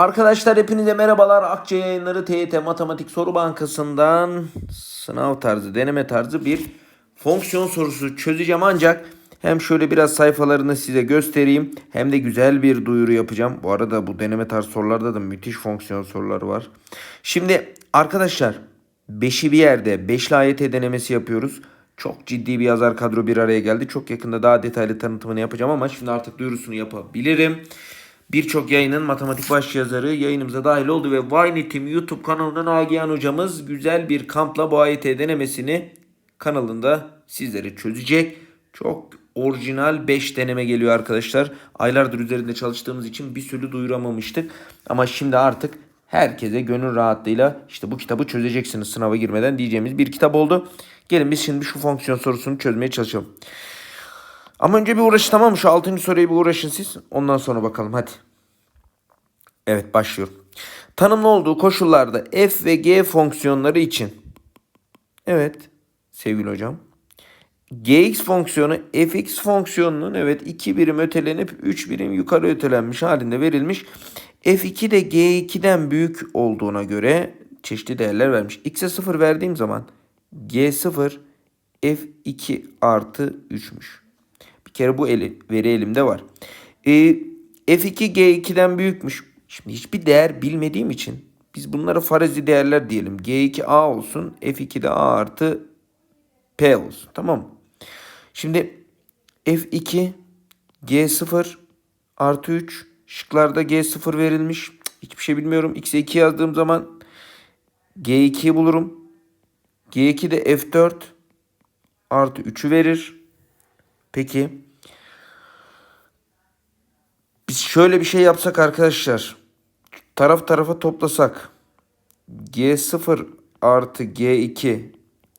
Arkadaşlar hepinize merhabalar. Akça yayınları TYT Matematik Soru Bankası'ndan sınav tarzı, deneme tarzı bir fonksiyon sorusu çözeceğim ancak hem şöyle biraz sayfalarını size göstereyim hem de güzel bir duyuru yapacağım. Bu arada bu deneme tarzı sorularda da müthiş fonksiyon soruları var. Şimdi arkadaşlar 5'i bir yerde 5'li AYT denemesi yapıyoruz. Çok ciddi bir yazar kadro bir araya geldi. Çok yakında daha detaylı tanıtımını yapacağım ama şimdi artık duyurusunu yapabilirim. Birçok yayının matematik başyazarı yayınımıza dahil oldu ve Ynetim YouTube kanalından Agihan hocamız güzel bir kampla bu AYT denemesini kanalında sizlere çözecek. Çok orijinal 5 deneme geliyor arkadaşlar. Aylardır üzerinde çalıştığımız için bir sürü duyuramamıştık. Ama şimdi artık herkese gönül rahatlığıyla işte bu kitabı çözeceksiniz sınava girmeden diyeceğimiz bir kitap oldu. Gelin biz şimdi şu fonksiyon sorusunu çözmeye çalışalım. Ama önce bir uğraşın tamam mı? Şu 6. soruyu bir uğraşın siz. Ondan sonra bakalım hadi. Evet başlıyorum. Tanımlı olduğu koşullarda f ve g fonksiyonları için. Evet sevgili hocam. gx fonksiyonu fx fonksiyonunun evet 2 birim ötelenip 3 birim yukarı ötelenmiş halinde verilmiş. f2 de g2'den büyük olduğuna göre çeşitli değerler vermiş. x'e 0 verdiğim zaman g0 f2 artı 3'müş. Bir kere bu eli, veri elimde var. Ee, F2 G2'den büyükmüş. Şimdi hiçbir değer bilmediğim için biz bunlara farazi değerler diyelim. G2 A olsun. F2 de A artı P olsun. Tamam mı? Şimdi F2 G0 artı 3 şıklarda G0 verilmiş. Hiçbir şey bilmiyorum. X'e 2 yazdığım zaman G2'yi bulurum. G2 de F4 artı 3'ü verir. Peki. Biz şöyle bir şey yapsak arkadaşlar. Taraf tarafa toplasak. G0 artı G2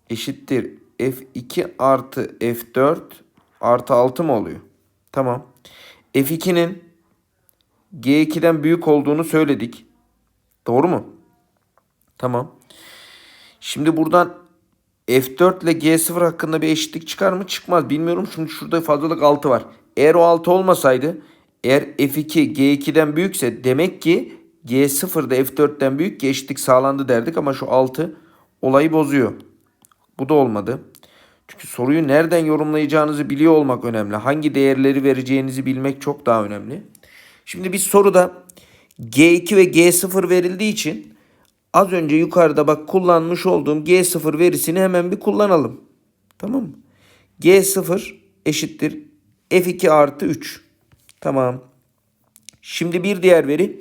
eşittir F2 artı F4 artı 6 mı oluyor? Tamam. F2'nin G2'den büyük olduğunu söyledik. Doğru mu? Tamam. Şimdi buradan F4 ile G0 hakkında bir eşitlik çıkar mı? Çıkmaz. Bilmiyorum çünkü şurada fazlalık 6 var. Eğer o 6 olmasaydı eğer F2 G2'den büyükse demek ki G0 da F4'ten büyük ki eşitlik sağlandı derdik ama şu 6 olayı bozuyor. Bu da olmadı. Çünkü soruyu nereden yorumlayacağınızı biliyor olmak önemli. Hangi değerleri vereceğinizi bilmek çok daha önemli. Şimdi biz soruda G2 ve G0 verildiği için Az önce yukarıda bak kullanmış olduğum G0 verisini hemen bir kullanalım. Tamam mı? G0 eşittir F2 artı 3. Tamam. Şimdi bir diğer veri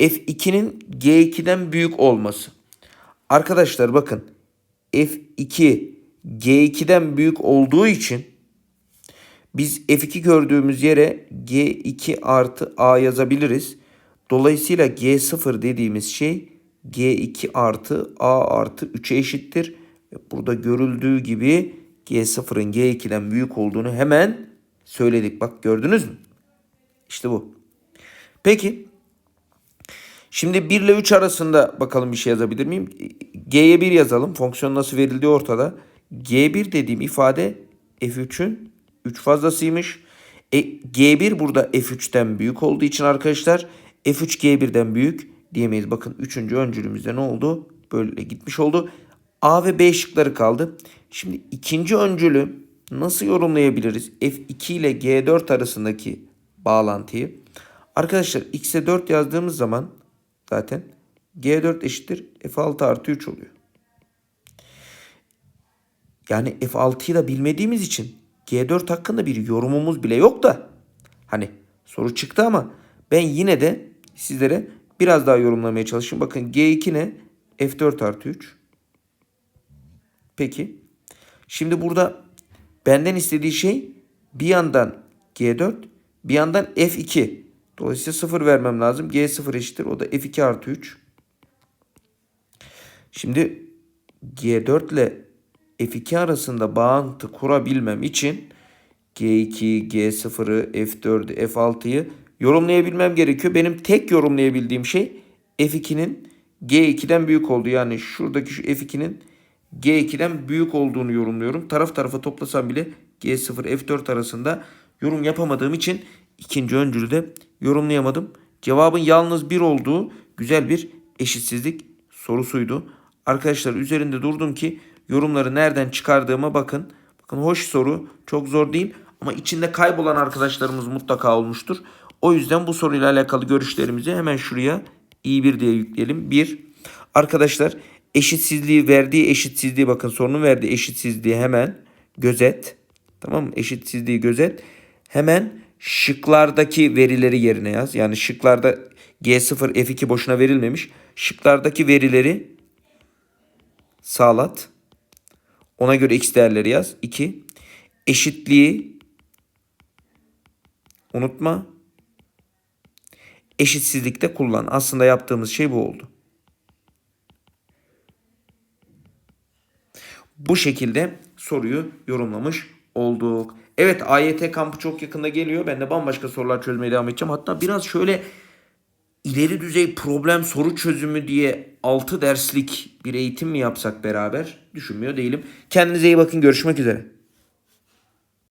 F2'nin G2'den büyük olması. Arkadaşlar bakın F2 G2'den büyük olduğu için biz F2 gördüğümüz yere G2 artı A yazabiliriz. Dolayısıyla G0 dediğimiz şey G2 artı A artı 3'e eşittir. Burada görüldüğü gibi G0'ın G2'den büyük olduğunu hemen söyledik. Bak gördünüz mü? İşte bu. Peki. Şimdi 1 ile 3 arasında bakalım bir şey yazabilir miyim? G'ye 1 yazalım. Fonksiyon nasıl verildiği ortada. G1 dediğim ifade F3'ün 3 fazlasıymış. E, G1 burada F3'ten büyük olduğu için arkadaşlar F3 G1'den büyük diyemeyiz. Bakın üçüncü öncülümüzde ne oldu? Böyle gitmiş oldu. A ve B şıkları kaldı. Şimdi ikinci öncülü nasıl yorumlayabiliriz? F2 ile G4 arasındaki bağlantıyı. Arkadaşlar X'e 4 yazdığımız zaman zaten G4 eşittir F6 artı 3 oluyor. Yani F6'yı da bilmediğimiz için G4 hakkında bir yorumumuz bile yok da. Hani soru çıktı ama ben yine de sizlere Biraz daha yorumlamaya çalışayım. Bakın G2 ne? F4 artı 3. Peki. Şimdi burada benden istediği şey bir yandan G4 bir yandan F2. Dolayısıyla 0 vermem lazım. G0 eşittir. O da F2 artı 3. Şimdi G4 ile F2 arasında bağıntı kurabilmem için G2, G0'ı, F4'ü, F6'yı yorumlayabilmem gerekiyor. Benim tek yorumlayabildiğim şey F2'nin G2'den büyük olduğu. Yani şuradaki şu F2'nin G2'den büyük olduğunu yorumluyorum. Taraf tarafa toplasam bile G0 F4 arasında yorum yapamadığım için ikinci öncülü de yorumlayamadım. Cevabın yalnız 1 olduğu güzel bir eşitsizlik sorusuydu. Arkadaşlar üzerinde durdum ki yorumları nereden çıkardığıma bakın. Bakın hoş soru. Çok zor değil ama içinde kaybolan arkadaşlarımız mutlaka olmuştur. O yüzden bu soruyla alakalı görüşlerimizi hemen şuraya i1 diye yükleyelim. 1. Arkadaşlar eşitsizliği verdiği eşitsizliği bakın sorunun verdiği eşitsizliği hemen gözet. Tamam mı? Eşitsizliği gözet. Hemen şıklardaki verileri yerine yaz. Yani şıklarda G0 F2 boşuna verilmemiş. Şıklardaki verileri sağlat. Ona göre x değerleri yaz. 2. Eşitliği unutma. Eşitsizlikte kullan. Aslında yaptığımız şey bu oldu. Bu şekilde soruyu yorumlamış olduk. Evet AYT kampı çok yakında geliyor. Ben de bambaşka sorular çözmeye devam edeceğim. Hatta biraz şöyle ileri düzey problem soru çözümü diye 6 derslik bir eğitim mi yapsak beraber? Düşünmüyor değilim. Kendinize iyi bakın. Görüşmek üzere.